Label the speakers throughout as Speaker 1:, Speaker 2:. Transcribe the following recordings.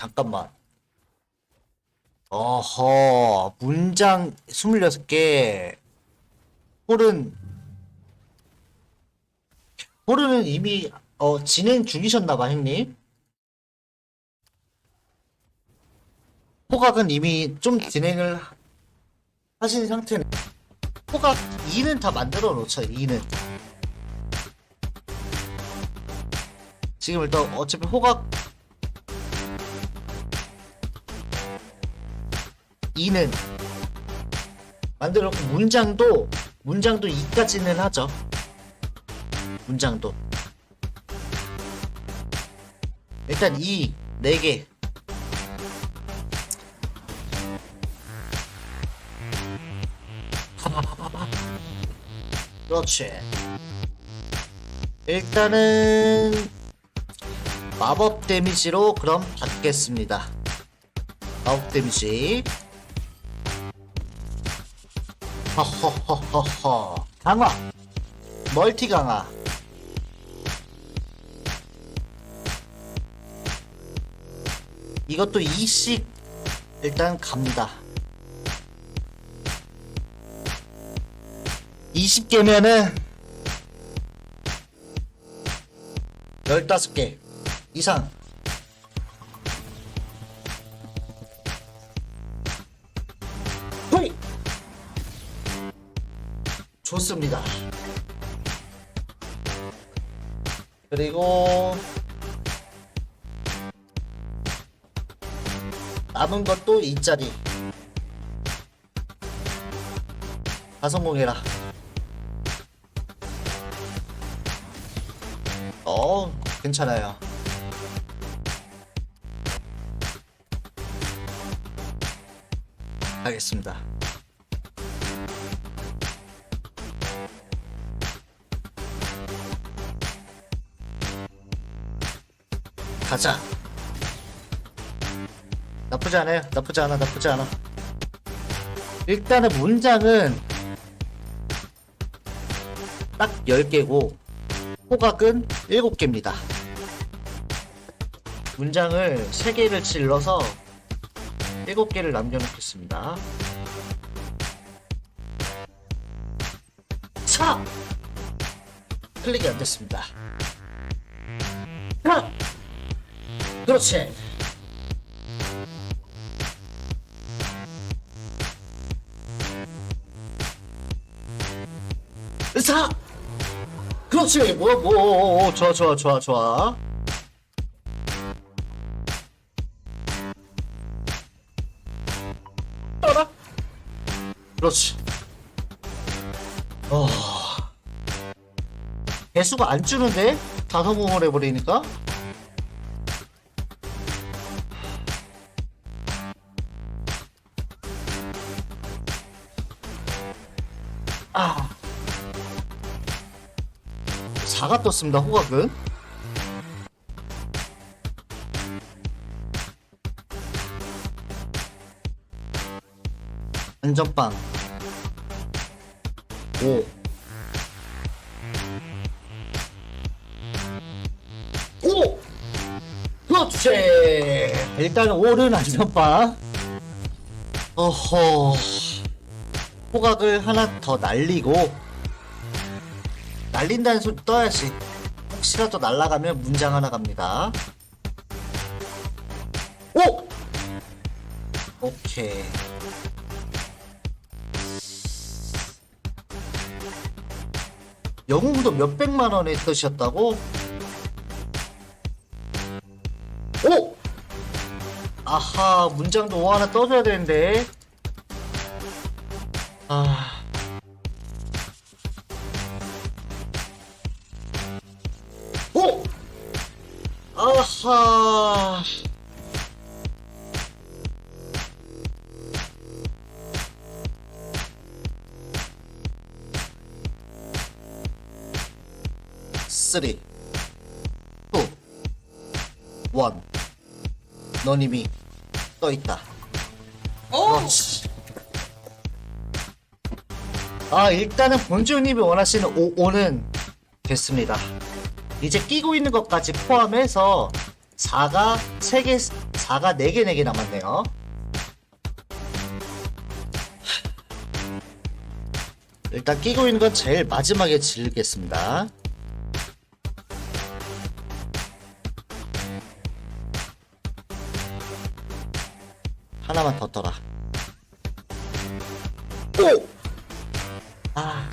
Speaker 1: 잠깐만. 어허, 문장 26개. 홀은, 홀은 이미, 어, 진행 중이셨나봐, 형님. 호각은 이미 좀 진행을 하신 상태네. 호각 2는 다 만들어 놓죠, 2는. 지금 일단 어차피 호각 2는 만들어 놓고 문장도 문장도 2까지는 하죠. 문장도 일단 2 4개 그렇지. 일단은 마법 데미지로 그럼 받겠습니다. 마법 데미지. 허허허허허. 강화. 멀티 강화. 이것도 2씩 일단 갑니다. 20개면은 15개 이상 좋습니다 그리고 남은 것도 2짜리 다 성공해라 어, 괜찮아요. 알겠습니다. 가자. 나쁘지 않아요. 나쁘지 않아. 나쁘지 않아. 일단은 문장은 딱 10개고 호각은 7개입니다. 문장을 3개를 질러서 7개를 남겨놓겠습니다. 차! 클릭이 안 됐습니다. 하! 그렇지. 사! 그렇지. 뭐 뭐 좋아 좋아 좋아 좋아. 떠라 그렇지. 어. 개수가 안 주는데? 다 성공을 해버리니까 아 4가 떴습니다, 호각은. 안전빵. 5. 오! 그렇지! 일단은 5는 안전빵. 어허. 호각을 하나 더 날리고, 날린다는 소리 떠야지. 혹시라도 날아가면 문장 하나 갑니다. 오! 오케이. 영웅도 몇백만 원의 뜻이었다고? 오! 아하, 문장도 오 하나 떠줘야 되는데. 아. 오! 아하. 쓰리, 투, 원. 넌 이미 떠 있다. 그렇지. 아, 일단은 본주님이 원하시는 5, 5는 됐습니다. 이제 끼고 있는 것까지 포함해서 4가 3개, 4가 4개, 4개 남았네요. 일단 끼고 있는 건 제일 마지막에 질겠습니다. 하나만 더 떠라. 오! 아.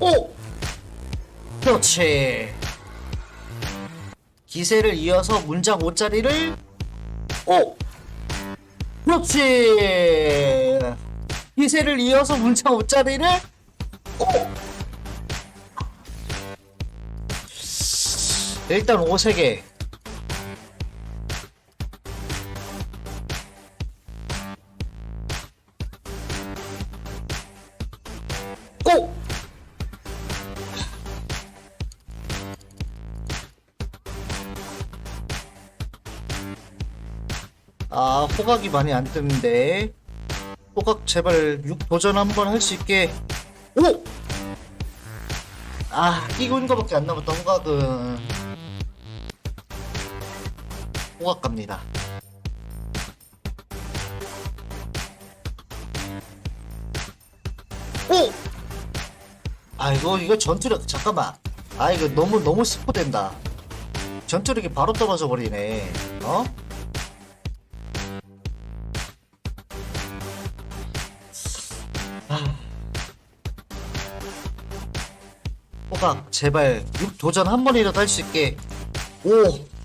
Speaker 1: 오! 그렇지. 기세를 이어서 문장 5짜리를 오! 그렇지. 기세를 이어서 문장 5짜리를 오! 일단 5세개 고! 아 호각이 많이 안 뜨는데 호각 제발 6 도전 한번 할 수 있게 오! 아 끼고 있는 거밖에 안 남았다 호각은 호각 갑니다 오! 아 이거 이거 전투력 잠깐만 아 이거 너무 너무 스포된다 전투력이 바로 떨어져 버리네 어? 호박 제발 6 도전 한 번이라도 할 수 있게 오! 오!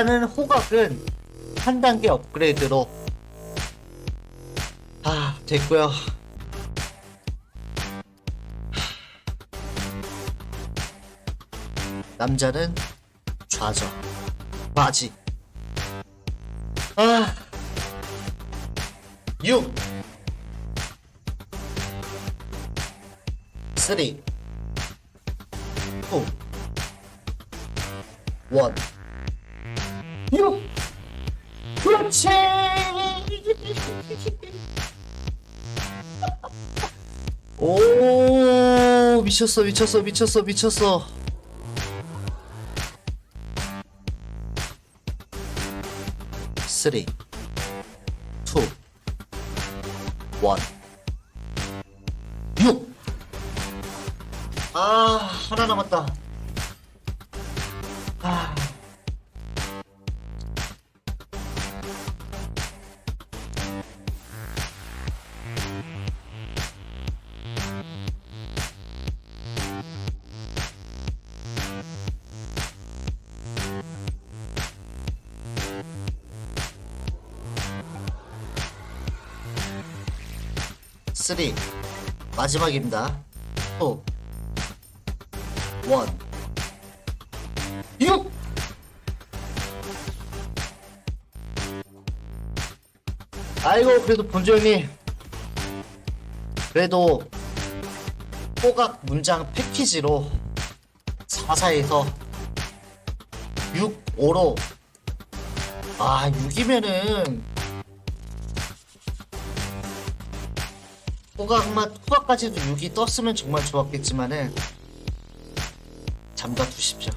Speaker 1: 일단은 호각은 한 단계 업그레이드로. 아 됐고요. 남자는 좌저 바지. 아. 6 3 2 1 6 그렇지 오 미쳤어 미쳤어 미쳤어 미쳤어 쓰리 투 원. 6! 아, 하나 남았다. 3 마지막입니다. 4 1 6 아이고 그래도 본조님. 그래도 호각 문장 패키지로 4사에서 6, 5로. 아 6이면은 호각만 호각까지도 6이 떴으면 정말 좋았겠지만은 잠가 두십시오.